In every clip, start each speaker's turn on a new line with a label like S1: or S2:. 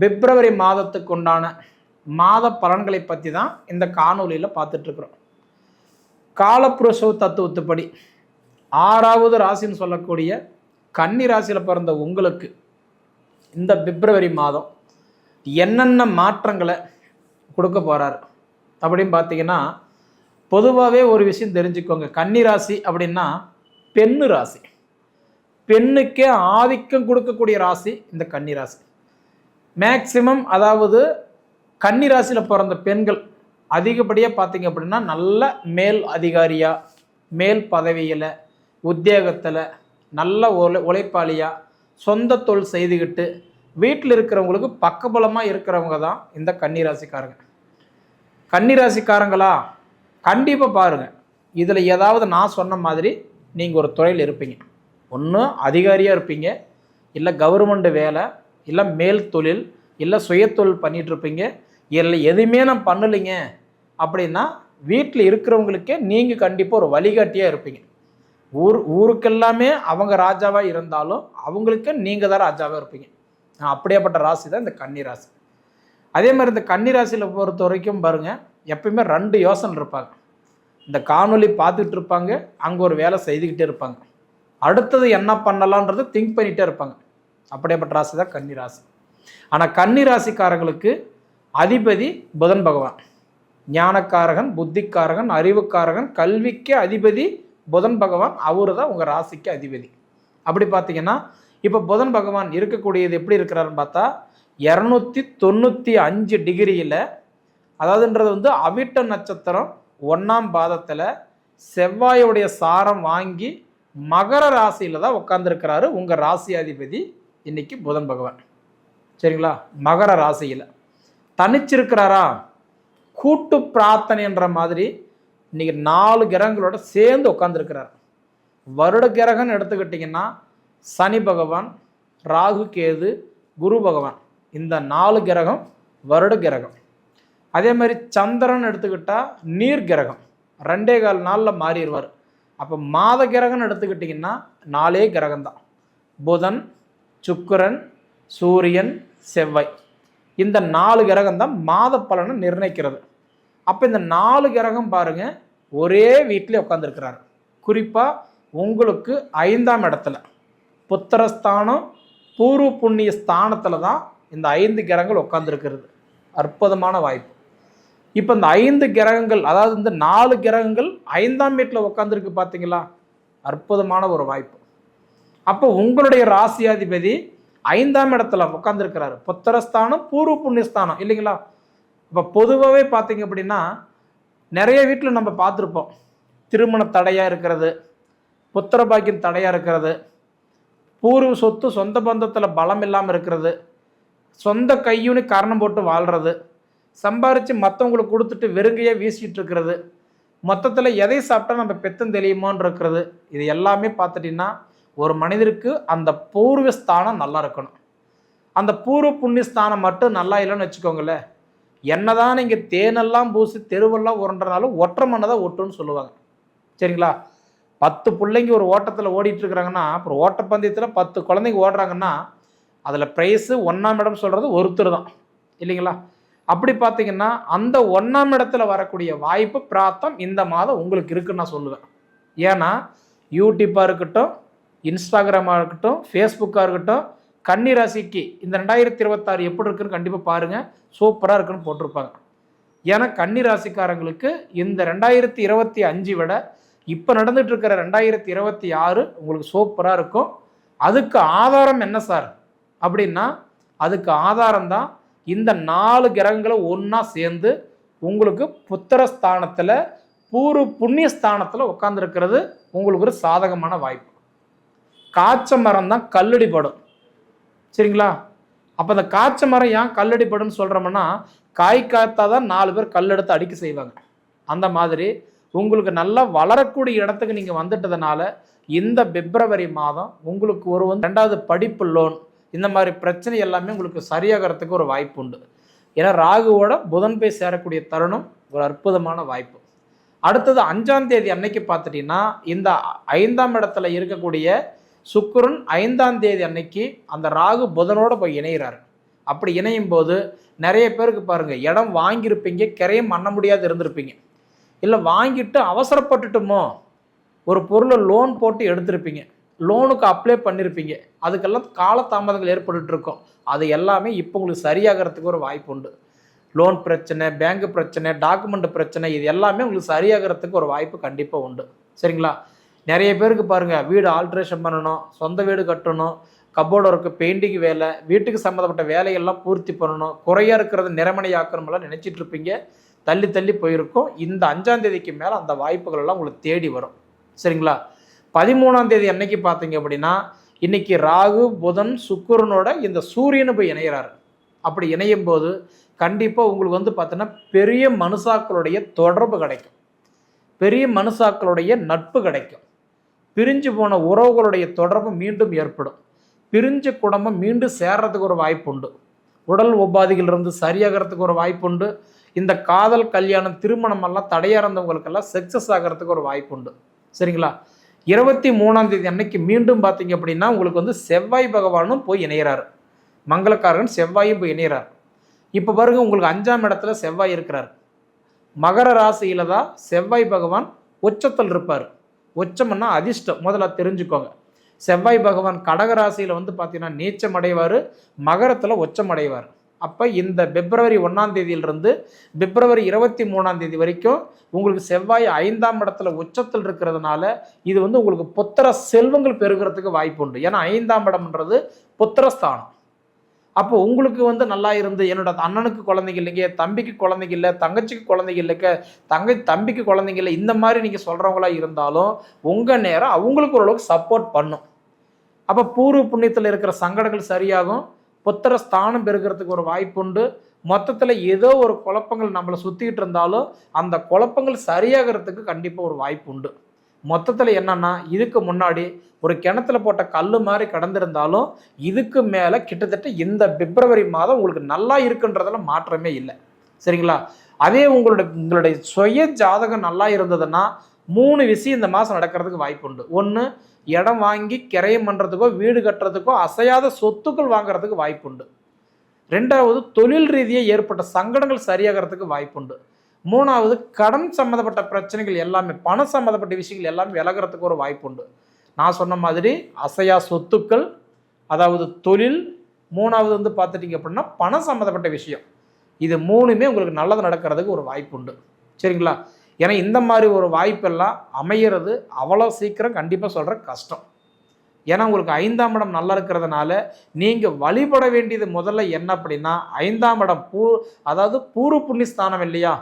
S1: பிப்ரவரி மாதத்துக்கு உண்டான மாத பலன்களை பற்றி தான் இந்த காணொலியில் பார்த்துட்ருக்குறோம் காலப்புருஷவ தத்துவத்துப்படி ஆறாவது ராசின்னு சொல்லக்கூடிய கன்னி ராசியில் பிறந்த உங்களுக்கு இந்த பிப்ரவரி மாதம் என்னென்ன மாற்றங்களை கொடுக்க போகிறார் அப்படின்னு பார்த்தீங்கன்னா பொதுவாகவே ஒரு விஷயம் தெரிஞ்சுக்கோங்க. கன்னி ராசி அப்படின்னா பெண்ணு ராசி. பெண்ணுக்கே ஆதிக்கம் கொடுக்கக்கூடிய ராசி இந்த கன்னி ராசி. மேக்சிமம் அதாவது கன்னிராசியில் பிறந்த பெண்கள் அதிகப்படியாக பார்த்தீங்க அப்படின்னா நல்ல மேல் அதிகாரியாக மேல் பதவியில் உத்தியோகத்தில் நல்ல உழை உழைப்பாளியாக சொந்த தொழில் செய்துக்கிட்டு வீட்டில் இருக்கிறவங்களுக்கு பக்கபலமாக இருக்கிறவங்க தான் இந்த கன்னிராசிக்காரங்க கன்னிராசிக்காரங்களா கண்டிப்பாக பாருங்கள் இதில் ஏதாவது நான் சொன்ன மாதிரி நீங்கள் ஒரு துறையில் இருப்பீங்க. ஒன்று அதிகாரியாக இருப்பீங்க. இல்லை கவர்மெண்ட் வேலை இல்லை மேல் தொழில் இல்லை சுயத்தொழில் பண்ணிகிட்ருப்பீங்க இருப்பீங்க இல்லை எதுவுமே நான் பண்ணலைங்க. அப்படின்னா வீட்டில் இருக்கிறவங்களுக்கே நீங்கள் கண்டிப்பாக ஒரு வழிகாட்டியாக இருப்பீங்க. ஊர் ஊருக்கெல்லாமே அவங்க ராஜாவாக இருந்தாலும் அவங்களுக்கு நீங்கள் தான் ராஜாவாக இருப்பீங்க. அப்படியேப்பட்ட ராசி தான் இந்த கன்னி ராசி. அதே மாதிரி இந்த கன்னி ராசியில் பொறுத்த வரைக்கும் பாருங்கள் எப்பயுமே ரெண்டு யோசனை இருப்பாங்க. இந்த காணொலி பார்த்துட்டு இருப்பாங்க அங்கே ஒரு வேலை செய்துக்கிட்டே இருப்பாங்க. அடுத்தது என்ன பண்ணலான்றது திங்க் பண்ணிகிட்டே இருப்பாங்க. அப்படியேப்பட்ட ராசி தான் கன்னி ராசி. ஆனால் கன்னி ராசிக்காரங்களுக்கு அதிபதி புதன் பகவான். ஞானக்காரகன் புத்திக்காரகன் அறிவுக்காரகன் கல்விக்கு அதிபதி புதன் பகவான். அவரு தான் உங்கள் ராசிக்கு அதிபதி. அப்படி பார்த்தீங்கன்னா இப்போ புதன் பகவான் இருக்கக்கூடியது எப்படி இருக்கிறாருன்னு பார்த்தா இரநூத்தி தொண்ணூற்றி அஞ்சு டிகிரியில் அதாவதுன்றது வந்து அவிட்ட நட்சத்திரம் ஒன்றாம் பாதத்தில் செவ்வாயுடைய சாரம் வாங்கி மகர ராசியில் தான் உட்காந்துருக்கிறாரு உங்கள் ராசி அதிபதி இன்னைக்கு புதன் பகவான். சரிங்களா? மகர ராசியில். தனிச்சிருக்கிறாரா? கூட்டு பிரார்த்தனைன்ற மாதிரி இன்னைக்கு நாலு கிரகங்களோட சேர்ந்து உட்காந்துருக்கிறார் வருட கிரகம்னு எடுத்துக்கிட்டிங்கன்னா சனி பகவான் ராகு கேது குரு பகவான். இந்த நாலு கிரகம் வருட கிரகம். அதே மாதிரி சந்திரன் எடுத்துக்கிட்டால் நீர் கிரகம். ரெண்டே கால் நாளில் மாறிடுவார். அப்போ மாத கிரகம்னு எடுத்துக்கிட்டிங்கன்னா நாலே கிரகம்தான். புதன் சுக்கிரன் சூரியன் செவ்வாய். இந்த நாலு கிரகம் தான் மாத பலனை நிர்ணயிக்கிறது. அப்போ இந்த நாலு கிரகம் பாருங்க ஒரே வீட்டிலே உட்காந்துருக்கிறாரு குறிப்பாக உங்களுக்கு ஐந்தாம் இடத்துல புத்திரஸ்தானம் பூர்வ புண்ணிய ஸ்தானத்தில் தான் இந்த ஐந்து கிரகங்கள் உட்காந்துருக்கிறது அற்புதமான வாய்ப்பு. இப்போ இந்த ஐந்து கிரகங்கள் அதாவது இந்த நாலு கிரகங்கள் ஐந்தாம் வீட்டில் உட்காந்துருக்கு பார்த்தீங்களா அற்புதமான ஒரு வாய்ப்பு. அப்போ உங்களுடைய ராசியாதிபதி ஐந்தாம் இடத்துல உட்காந்துருக்கிறாரு புத்திரஸ்தானம் பூர்வ புண்ணியஸ்தானம் இல்லைங்களா? இப்போ பொதுவாகவே பார்த்தீங்க அப்படின்னா நிறைய வீட்டில் நம்ம பார்த்துருப்போம் திருமண தடையாக இருக்கிறது புத்திர பாக்கியம் தடையாக இருக்கிறது பூர்வ சொத்து சொந்த பந்தத்தில் பலம் இல்லாமல் இருக்கிறது சொந்த கையுன்னு காரணம் போட்டு வாழ்கிறது சம்பாரித்து மற்றவங்களுக்கு கொடுத்துட்டு வெறுங்கையாக வீசிட்டு இருக்கிறது மொத்தத்தில் எதை சாப்பிட்டா நம்ம பெத்தம் தெரியுமோன்னு இருக்கிறது இது எல்லாமே பார்த்துட்டிங்கன்னா ஒரு மனிதருக்கு அந்த பூர்வ ஸ்தானம் நல்லா இருக்கணும். அந்த பூர்வ புண்ணிய ஸ்தானம் மட்டும் நல்லா இல்லைன்னு வச்சுக்கோங்களேன். என்னதான் நீங்கள் தேனெல்லாம் பூசி தெருவெல்லாம் உருண்டுறனாலும் ஒற்றை மண்ணை தான் ஒட்டுன்னு சொல்லுவாங்க. சரிங்களா? பத்து பிள்ளைங்க ஒரு ஓட்டத்தில் ஓடிட்டு இருக்கிறாங்கன்னா அப்புறம் ஓட்டப்பந்தயத்தில் பத்து குழந்தைங்க ஓடுறாங்கன்னா அதில் ப்ரைஸு ஒன்றாம் இடம் சொல்கிறது ஒருத்தர் தான். இல்லைங்களா? அப்படி பார்த்தீங்கன்னா அந்த ஒன்றாம் இடத்துல வரக்கூடிய வாய்ப்பு பிராத்தம் இந்த மாதம் உங்களுக்கு இருக்குன்னு நான் சொல்லுவேன். ஏன்னா யூடியூப்பாக இருக்கட்டும் இன்ஸ்டாகிராமாக இருக்கட்டும் ஃபேஸ்புக்காக இருக்கட்டும் கன்னி ராசிக்கு இந்த ரெண்டாயிரத்தி இருபத்தாறு எப்படி இருக்குன்னு கண்டிப்பாக பாருங்கள் சூப்பராக இருக்குன்னு போட்டிருப்பாங்க. ஏன்னா கன்னி ராசிக்காரங்களுக்கு இந்த ரெண்டாயிரத்தி இருபத்தி அஞ்சு விட இப்போ நடந்துட்டு இருக்கிற ரெண்டாயிரத்தி இருபத்தி ஆறு உங்களுக்கு சூப்பராக இருக்கும். அதுக்கு ஆதாரம் என்ன சார்? அப்படின்னா அதுக்கு ஆதாரம் தான் இந்த நாலு கிரகங்களை ஒன்றா சேர்ந்து உங்களுக்கு புத்திரஸ்தானத்தில் பூர்வ புண்ணிய ஸ்தானத்தில் உட்காந்துருக்கிறது உங்களுக்கு ஒரு சாதகமான வாய்ப்பு. காய்ச்ச மரம் தான் கல்லடி படும் சரிங்களா? அப்போ அந்த காய்ச்ச மரம் ஏன் கல்லடி படும்னு சொல்கிறோம்னா காய் காத்தா தான் நாலு பேர் கல் எடுத்து அடிக்க செய்வாங்க. அந்த மாதிரி உங்களுக்கு நல்லா வளரக்கூடிய இடத்துக்கு நீங்கள் வந்துட்டதுனால இந்த பிப்ரவரி மாதம் உங்களுக்கு ஒரு வந்து ரெண்டாவது படிப்பு லோன் இந்த மாதிரி பிரச்சனை எல்லாமே உங்களுக்கு சரியாகிறதுக்கு ஒரு வாய்ப்பு உண்டு. ஏன்னா ராகுவோட புதன் போய் சேரக்கூடிய தருணம் ஒரு அற்புதமான வாய்ப்பு. அடுத்தது அஞ்சாம் தேதி அன்னைக்கு பார்த்துட்டீங்கன்னா இந்த ஐந்தாம் இடத்துல இருக்கக்கூடிய சுக்கரன் ஐந்தாம் தேதி அன்னைக்கு அந்த ராகு புதனோட போய் இணைகிறாரு அப்படி இணையும் போது நிறைய பேருக்கு பாருங்கள் இடம் வாங்கியிருப்பீங்க கிரையம் பண்ண முடியாது இருந்திருப்பீங்க. இல்லை வாங்கிட்டு அவசரப்பட்டுட்டுமோ ஒரு பொருளை லோன் போட்டு எடுத்திருப்பீங்க. லோனுக்கு அப்ளை பண்ணியிருப்பீங்க அதுக்கெல்லாம் காலதாமதங்கள் ஏற்பட்டுட்டு இருக்கும் அது எல்லாமே இப்போ உங்களுக்கு சரியாகிறதுக்கு ஒரு வாய்ப்பு உண்டு. லோன் பிரச்சனை பேங்க் பிரச்சனை டாக்குமெண்ட் பிரச்சனை இது எல்லாமே உங்களுக்கு சரியாகிறதுக்கு ஒரு வாய்ப்பு கண்டிப்பாக உண்டு. சரிங்களா? நிறைய பேருக்கு பாருங்கள் வீடு ஆல்ட்ரேஷன் பண்ணணும் சொந்த வீடு கட்டணும் கப்போர்டு ஒர்க்கு பெயிண்டிங் வேலை வீட்டுக்கு சம்மந்தப்பட்ட வேலையெல்லாம் பூர்த்தி பண்ணணும் குறையாக இருக்கிறத நிறமனையாக்கணுமெல்லாம் நினச்சிட்டு இருப்பீங்க. தள்ளி தள்ளி போயிருக்கும். இந்த அஞ்சாம் தேதிக்கு மேலே அந்த வாய்ப்புகள் எல்லாம் உங்களுக்கு தேடி வரும். சரிங்களா? பதிமூணாம் தேதி என்னைக்கு பார்த்தீங்க அப்படின்னா இன்னைக்கு ராகு புதன் சுக்கிரனோட இந்த சூரியனு போய் இணையிறாரு. அப்படி இணையும் போது கண்டிப்பாக உங்களுக்கு வந்து பார்த்தோன்னா பெரிய மனுஷாக்களுடைய தொடர்பு கிடைக்கும். பெரிய மனுஷாக்களுடைய நட்பு கிடைக்கும். பிரிஞ்சு போன உறவுகளுடைய தொடர்பு மீண்டும் ஏற்படும். பிரிஞ்ச குடும்பம் மீண்டும் சேர்றதுக்கு ஒரு வாய்ப்பு உண்டு உடல் உபாதிகளிலிருந்து சரியாகிறதுக்கு ஒரு வாய்ப்பு உண்டு இந்த காதல் கல்யாணம் திருமணம் எல்லாம் தடையாறந்தவங்களுக்கெல்லாம் சக்ஸஸ் ஆகிறதுக்கு ஒரு வாய்ப்பு உண்டு சரிங்களா? இருபத்தி மூணாம் தேதி அன்னைக்கு மீண்டும் பார்த்தீங்க அப்படின்னா உங்களுக்கு வந்து செவ்வாய் பகவானும் போய் இணையிறாரு. மங்களக்காரகன் செவ்வாயும் போய் இணையிறார். இப்போ பாருங்க உங்களுக்கு அஞ்சாம் இடத்துல செவ்வாய் இருக்கிறார். மகர ராசியில தான் செவ்வாய் பகவான் உச்சத்தில் இருப்பார். உச்சம்னா அதிர்ஷ்டம். முதல்ல தெரிஞ்சுக்கோங்க. செவ்வாய் பகவான் கடகராசியில் வந்து பார்த்தீங்கன்னா நீச்சம் அடைவார் மகரத்தில் உச்சம் அடைவார் அப்போ இந்த பிப்ரவரி ஒன்றாம் தேதியிலிருந்து பிப்ரவரி இருபத்தி மூணாம் தேதி வரைக்கும் உங்களுக்கு செவ்வாய் ஐந்தாம் இடத்துல உச்சத்தில் இருக்கிறதுனால இது வந்து உங்களுக்கு புத்திர செல்வங்கள் பெருகிறதுக்கு வாய்ப்பு உண்டு. ஏன்னா ஐந்தாம் இடம்ன்றது புத்திரஸ்தானம். அப்போ உங்களுக்கு வந்து நல்லா இருந்து என்னோட அண்ணனுக்கு குழந்தைங்க இல்லைங்க தம்பிக்கு குழந்தைங்க இல்லை தங்கச்சிக்கு குழந்தைங்க இல்லைக்க தங்கை தம்பிக்கு குழந்தைங்க இல்லை இந்த மாதிரி நீங்கள் சொல்கிறவங்களா இருந்தாலும் உங்கள் நேரம் அவங்களுக்கு ஓரளவுக்கு சப்போர்ட் பண்ணும். அப்போ பூர்வ புண்ணியத்தில் இருக்கிற சங்கடங்கள் சரியாகும் புத்திர ஸ்தானம் பெருகிறதுக்கு ஒரு வாய்ப்பு உண்டு. மொத்தத்தில் ஏதோ ஒரு குழப்பங்கள் நம்மளை சுற்றிக்கிட்டு இருந்தாலும் அந்த குழப்பங்கள் சரியாகிறதுக்கு கண்டிப்பாக ஒரு வாய்ப்பு உண்டு. மொத்தத்தில் என்னன்னா இதுக்கு முன்னாடி ஒரு கிணத்துல போட்ட கல் மாதிரி கடந்திருந்தாலும் இதுக்கு மேலே கிட்டத்தட்ட இந்த பிப்ரவரி மாதம் உங்களுக்கு நல்லா இருக்குன்றதுல மாற்றமே இல்லை. சரிங்களா? அதே உங்களுடைய உங்களுடைய சுய ஜாதகம் நல்லா இருந்ததுன்னா மூணு விஷயம் இந்த மாதம் நடக்கிறதுக்கு வாய்ப்பு உண்டு. ஒன்று இடம் வாங்கி கிரயம் பண்ணுறதுக்கோ வீடு கட்டுறதுக்கோ அசையாத சொத்துக்கள் வாங்குறதுக்கு வாய்ப்பு உண்டு. ரெண்டாவது தொழில் ரீதியாக ஏற்பட்ட சங்கடங்கள் சரியாகிறதுக்கு வாய்ப்பு உண்டு. மூணாவது கடன் சம்மந்தப்பட்ட பிரச்சனைகள் எல்லாமே பணம் சம்மந்தப்பட்ட விஷயங்கள் எல்லாமே விலகிறதுக்கு ஒரு வாய்ப்பு உண்டு. நான் சொன்ன மாதிரி அசையா சொத்துக்கள் அதாவது தொழில் மூணாவது வந்து பார்த்துட்டிங்க அப்படின்னா பணம் சம்மந்தப்பட்ட விஷயம். இது மூணுமே உங்களுக்கு நல்லது நடக்கிறதுக்கு ஒரு வாய்ப்பு உண்டு. சரிங்களா? ஏன்னா இந்த மாதிரி ஒரு வாய்ப்பெல்லாம் அமையிறது அவ்வளோ சீக்கிரம் கண்டிப்பாக சொல்கிற கஷ்டம். ஏன்னா உங்களுக்கு ஐந்தாம் இடம் நல்லா இருக்கிறதுனால நீங்கள் வழிபட வேண்டியது முதல்ல என்ன அப்படின்னா ஐந்தாம் இடம் பூ அதாவது பூர்வ புண்ணியஸ்தானம் இல்லையா?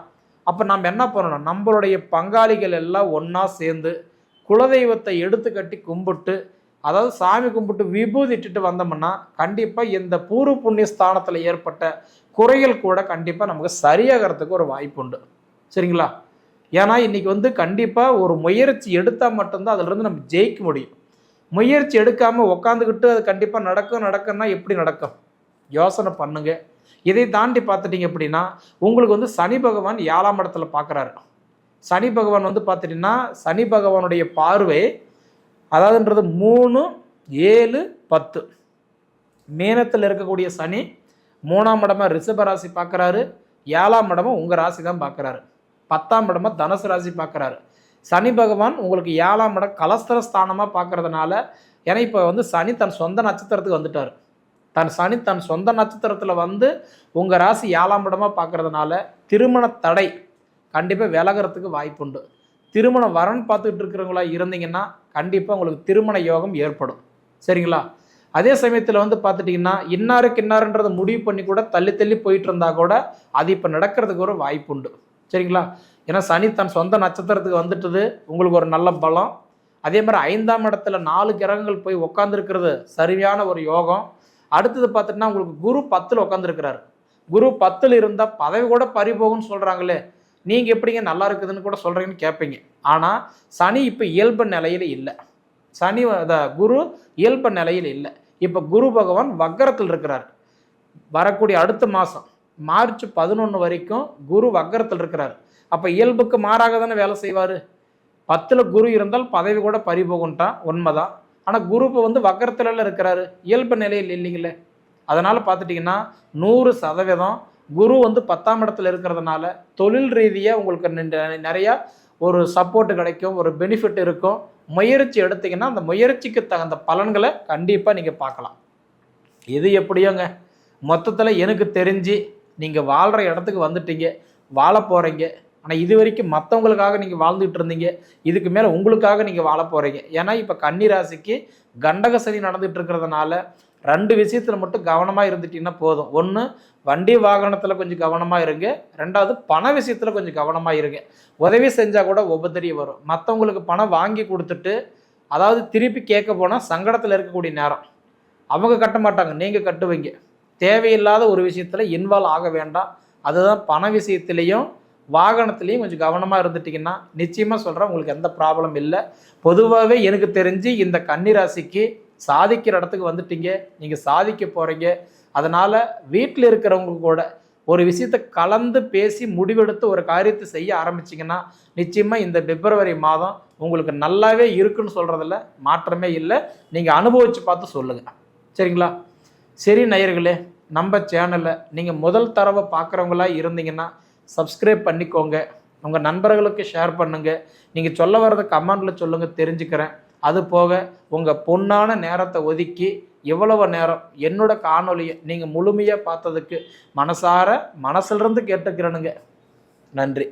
S1: அப்போ நம்ம என்ன பண்ணணும்? நம்மளுடைய பங்காளிகள் எல்லாம் ஒன்றா சேர்ந்து குலதெய்வத்தை எடுத்து கட்டி கும்பிட்டு அதாவது சாமி கும்பிட்டு விபூதி இட்டுட்டு வந்தோம்னா கண்டிப்பாக இந்த பூர்வ புண்ணிய ஸ்தானத்தில் ஏற்பட்ட குறைகள் கூட கண்டிப்பாக நமக்கு சரியாகிறதுக்கு ஒரு வாய்ப்பு உண்டு. சரிங்களா? ஏன்னா இன்னைக்கு வந்து கண்டிப்பாக ஒரு முயற்சி எடுத்தால் மட்டும்தான் அதிலிருந்து நம்ம ஜெயிக்க முடியும். முயற்சி எடுக்காமல் உக்காந்துக்கிட்டு அது கண்டிப்பாக நடக்கும் நடக்கும்னா எப்படி நடக்கும்? யோசனை பண்ணுங்கள் இதை தாண்டி பார்த்துட்டீங்க அப்படின்னா உங்களுக்கு வந்து சனி பகவான் ஏழாம் இடத்துல பார்க்குறாரு. சனி பகவான் வந்து பார்த்துட்டிங்கன்னா சனி பகவானுடைய பார்வை அதாவதுன்றது மூணு ஏழு பத்து. மீனத்தில் இருக்கக்கூடிய சனி மூணாம் இடமா ரிஷப ராசி பார்க்குறாரு. ஏழாம் இடமா உங்கள் ராசி தான் பார்க்குறாரு. பத்தாம் இடமா தனுசு ராசி பார்க்குறாரு. சனி பகவான் உங்களுக்கு ஏழாம் இடம் கலஸ்தர ஸ்தானமாக பார்க்கறதுனால ஏன்னா இப்போ வந்து சனி தன் சொந்த நட்சத்திரத்துக்கு வந்துட்டார். தன் சனி தன் சொந்த நட்சத்திரத்தில் வந்து உங்கள் ராசி ஏழாம் இடமா பார்க்கறதுனால திருமண தடை கண்டிப்பாக விலகிறதுக்கு வாய்ப்புண்டு. திருமணம் வரன் பார்த்துக்கிட்டு இருக்கிறவங்களா இருந்தீங்கன்னா கண்டிப்பாக உங்களுக்கு திருமண யோகம் ஏற்படும். சரிங்களா? அதே சமயத்தில் வந்து பார்த்துட்டிங்கன்னா இன்னாருக்கு இன்னாருன்றதை முடிவு பண்ணி கூட தள்ளி தள்ளி போயிட்டு இருந்தா கூட அது இப்போ நடக்கிறதுக்கு ஒரு வாய்ப்புண்டு. சரிங்களா? ஏன்னா சனி தன் சொந்த நட்சத்திரத்துக்கு வந்துட்டது உங்களுக்கு ஒரு நல்ல பலம். அதே மாதிரி ஐந்தாம் இடத்துல நாலு கிரகங்கள் போய் உட்காந்துருக்கிறது சரியான ஒரு யோகம். அடுத்தது பார்த்துட்டுனா உங்களுக்கு குரு பத்தில் உட்காந்துருக்கிறாரு குரு பத்தில் இருந்தால் பதவி கூட பறிபோகும்னு சொல்கிறாங்களே நீங்கள் எப்படிங்க நல்லா இருக்குதுன்னு கூட சொல்கிறீங்கன்னு கேட்பீங்க ஆனால் சனி இப்போ இயல்பு நிலையில் இல்லை. சனி அத குரு இயல்பு நிலையில் இல்லை. இப்போ குரு பகவான் வக்கரத்தில் இருக்கிறார். வரக்கூடிய அடுத்த மாதம் மார்ச் பதினொன்று வரைக்கும் குரு வக்கரத்தில் இருக்கிறார். அப்போ இயல்புக்கு மாறாக தானே வேலை செய்வார்? பத்தில் குரு இருந்தால் பதவி கூட பறிபோகுன்ட்டான் உண்மைதான். ஆனால் குரு இப்போ வந்து வக்கரத்துலலாம் இருக்கிறாரு. இயல்பு நிலையில் இல்லைங்களே. அதனால் பார்த்துட்டிங்கன்னா நூறு சதவீதம் குரு வந்து பத்தாம் இடத்துல இருக்கிறதுனால தொழில் ரீதியாக உங்களுக்கு நிறையா ஒரு சப்போர்ட் கிடைக்கும் ஒரு பெனிஃபிட் இருக்கும். முயற்சி எடுத்திங்கன்னா அந்த முயற்சிக்கு தகுந்த பலன்களை கண்டிப்பாக நீங்கள் பார்க்கலாம். இது எப்படியோங்க? மொத்தத்தில் எனக்கு தெரிஞ்சு நீங்கள் வாழ்கிற இடத்துக்கு வந்துட்டீங்க. வாழ போகிறீங்க ஆனால் இது வரைக்கும் மற்றவங்களுக்காக நீங்கள் வாழ்ந்துட்டு இருந்தீங்க. இதுக்கு மேலே உங்களுக்காக நீங்கள் வாழ போகிறீங்க ஏன்னா இப்போ கன்னிராசிக்கு கண்டக சதி நடந்துட்டு இருக்கிறதுனால ரெண்டு விஷயத்தில் மட்டும் கவனமாக இருந்துட்டீங்கன்னா போதும். ஒன்று வண்டி வாகனத்தில் கொஞ்சம் கவனமாக இருங்க. ரெண்டாவது பண விஷயத்தில் கொஞ்சம் கவனமாக இருங்க. உதவி செஞ்சால் கூட உபதறிய வரும். மற்றவங்களுக்கு பணம் வாங்கி கொடுத்துட்டு அதாவது திருப்பி கேட்க போனால் சங்கடத்தில் இருக்கக்கூடிய நேரம். அவங்க கட்ட மாட்டாங்க. நீங்கள் கட்டுவீங்க. தேவையில்லாத ஒரு விஷயத்தில் இன்வால்வ் ஆக வேண்டாம். அதுதான் பண விஷயத்துலேயும் வாகனத்துலேயும் கொஞ்சம் கவனமாக இருந்துட்டிங்கன்னா நிச்சயமாக சொல்கிறேன் உங்களுக்கு எந்த ப்ராப்ளம் இல்லை. பொதுவாகவே எனக்கு தெரிஞ்சு இந்த கன்னிராசிக்கு சாதிக்கிற இடத்துக்கு வந்துட்டீங்க நீங்கள் சாதிக்க போகிறீங்க அதனால் வீட்டில் இருக்கிறவங்க கூட ஒரு விஷயத்தை கலந்து பேசி முடிவெடுத்து ஒரு காரியத்தை செய்ய ஆரம்பிச்சிங்கன்னா நிச்சயமாக இந்த பிப்ரவரி மாதம் உங்களுக்கு நல்லாவே இருக்குன்னு சொல்கிறதில் மாற்றமே இல்லை. நீங்கள் அனுபவித்து பார்த்து சொல்லுங்கள் சரிங்களா? சரி நேயர்களே நம்ம சேனலை நீங்கள் முதல் தடவை பார்க்குறவங்களா இருந்தீங்கன்னா சப்ஸ்கிரைப் பண்ணிக்கோங்க. உங்கள் நண்பர்களுக்கு ஷேர் பண்ணுங்கள் நீங்கள் சொல்ல வர்றதை கமெண்டில் சொல்லுங்கள் தெரிஞ்சுக்கிறேன். அது போக உங்கள் பொன்னான நேரத்தை ஒதுக்கி இவ்வளவு நேரம் என்னோட காணொலியை நீங்கள் முழுமையாக பார்த்ததுக்கு மனசார மனசிலிருந்து கேட்டுக்கிறேனுங்க. நன்றி.